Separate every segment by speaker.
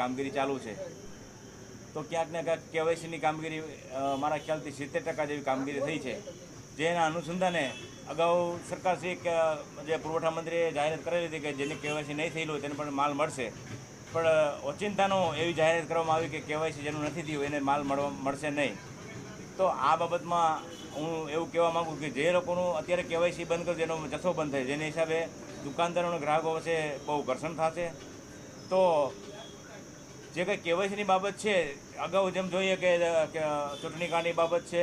Speaker 1: કામગીરી ચાલુ છે. તો ક્યાંક ને ક્યાંક કેવાયસીની કામગીરી મારા ખ્યાલથી સિત્તેર ટકા જેવી કામગીરી થઈ છે. જેના અનુસંધાને અગાઉ સરકારશ્રી જે પુરવઠા મંત્રીએ જાહેરાત કરેલી હતી કે જેની કેવાયસી નહીં થયેલું તેને પણ માલ મળશે. પણ ઓચિંતાનો એવી જાહેરાત કરવામાં આવી કે કેવાયસી જેનું નથી થયું એને માલ મળવા, મળશે નહીં. તો આ બાબતમાં હું એવું કહેવા માગું કે જે લોકોનું અત્યારે કેવાયસી બંધ કરે જેનો જથ્થો બંધ થાય, જેની હિસાબે દુકાનદારોના ગ્રાહકો વચ્ચે બહુ ઘર્ષણ થશે. તો જે કંઈ કેવાયસીની બાબત છે, અગાઉ જેમ જોઈએ કે ચૂંટણી કાર્ડની બાબત છે,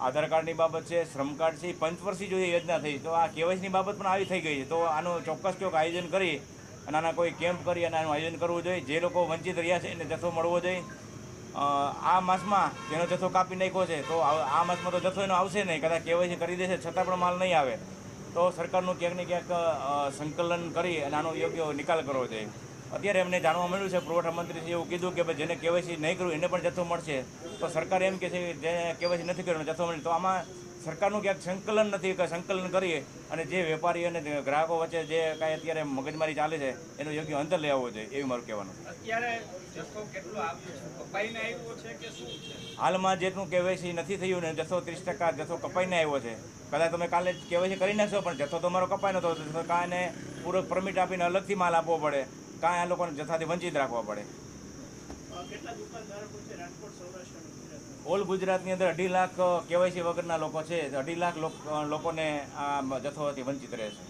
Speaker 1: આધાર કાર્ડની બાબત છે, શ્રમ કાર્ડ છે પંચવર્ષી જોઈએ યોજના થઈ, તો આ કેવાયસીની બાબત પણ આવી થઈ ગઈ છે. તો આનું ચોક્કસ ચોક આયોજન કરી અને આના કોઈ કેમ્પ કરી અને આનું આયોજન કરવું જોઈએ. જે લોકો વંચિત રહ્યા છે એને જથ્થો મળવો જોઈએ. આ માસમાં જેનો જથ્થો કાપી નાખ્યો છે, તો આ માસમાં તો જથ્થો એનો આવશે નહીં. કદાચ કેવાયસી કરી દેશે, છતાં પણ માલ નહીં આવે. તો સરકારનું ક્યાંક ને ક્યાંક સંકલન કરી અને આનો યોગ્ય નિકાલ કરવો જોઈએ. અત્યારે એમને જાણવા મળ્યું છે પુરવઠા મંત્રીશ્રીએ એવું કીધું કે ભાઈ જેને કેવાયસી નહીં કર્યું એને પણ જથ્થો મળશે. તો સરકાર એમ કહે છે કે જેને કેવાયસી નથી કર્યું જથ્થો મળે. તો આમાં સરકારનું ક્યાંક સંકલન નથી કે સંકલન કરીએ અને જે વેપારી અને ગ્રાહકો વચ્ચે જે કાંઈ અત્યારે મગજમારી ચાલે છે એનો યોગ્ય અંતર લઈ આવવો જોઈએ એવું મારું કહેવાનું હાલમાં જેટલું કેવાયસી નથી થયું ને જથ્થો ત્રીસ ટકા જથ્થો કપાઈને આવ્યો છે. કદાચ તમે કાલે કેવાયસી કરી નાખશો પણ જથ્થો તમારો કપાઈ નતો જથ્થો કાં એને પૂરો પરમિટ આપીને અલગથી માલ આપવો પડે. કાંઈ આ લોકોને જથ્થાથી વંચિત રાખવા પડે. ઓલ ગુજરાતની અંદર અઢી લાખ કેવાયસી વગરના લોકો છે. અઢી લાખ લોકોને આ જથ્થોથી વંચિત રહે છે